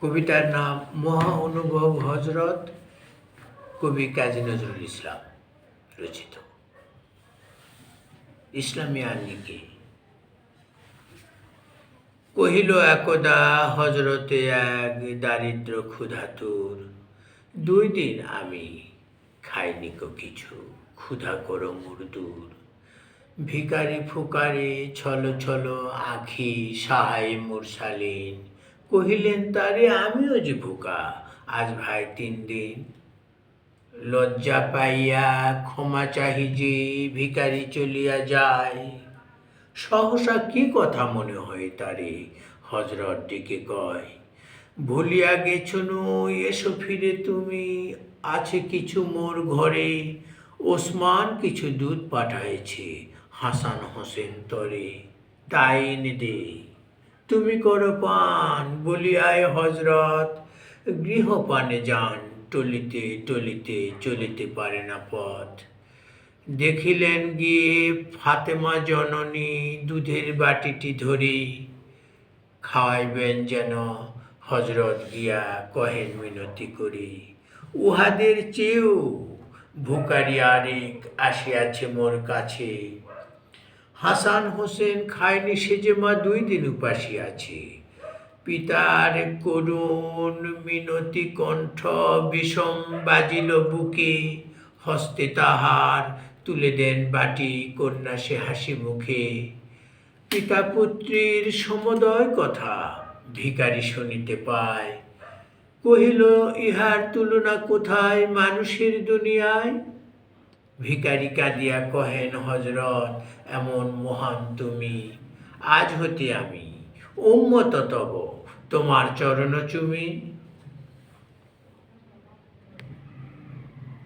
কবিতার নাম মহা অনুভব হজরত কবি কাজী নজরুল ইসলাম, রচিত। ইসলামী আঙ্গিকে কহিল, একদা হজরতে এক দারিদ্র ক্ষুধাতুর, দুই দিন আমি খাইনি কো কিছু, ক্ষুধা করো মুরদুর। ভিকারি ফুকারি, ছল ছল আখি সাহাই মুরসালিন কহিলেন, তারে আমিও যে ভুকা। আজ ভাই তিন দিন লজ্জা পাইয়া ক্ষমা চাহি যে ভিকারি চলিয়া যায়। সহসা কি কথা মনে হয় তারে? হজরত ডেকে কয়, ভুলিয়া গেছ নই, এসো ফিরে তুমি। আছে কিছু মোর ঘরে। ওসমান কিছু দুধ পাঠাইছে হাসান হোসেন তরে। তাই এনে দে। তুমি করো পান বলিয়ায় হজরত গৃহপানে যান, টলিতে টলিতে চলিতে পারে না পথ। দেখিলেন গিয়ে ফাতেমা জননী দুধের বাটিটি ধরি, খাওয়াইবেন যেন হজরত গিয়া কহেন মিনতি করি। উহাদের চেয়েও ভুকারি আরেক আসিয়াছে মোর কাছে। হাসান হোসেন খায়নি সেজে মা দুই দিন উপাসী আছে। পিতার করুণ মিনতি কণ্ঠ বিষম বাজিল বুকে, হস্তে তাহার তুলে দেন বাটি কন্যা সে হাসি মুখে। পিতা পুত্রীর সমদয় কথা ভিখারি শুনিতে পায়। কহিল, ইহার তুলনা কোথায় মানুষের দুনিয়ায়? ভিখারি কাঁদিয়া কহেন হজরত এমন মহান তুমি। আজ হতে আমি উম্মত তব। তোমার চরণ চুমি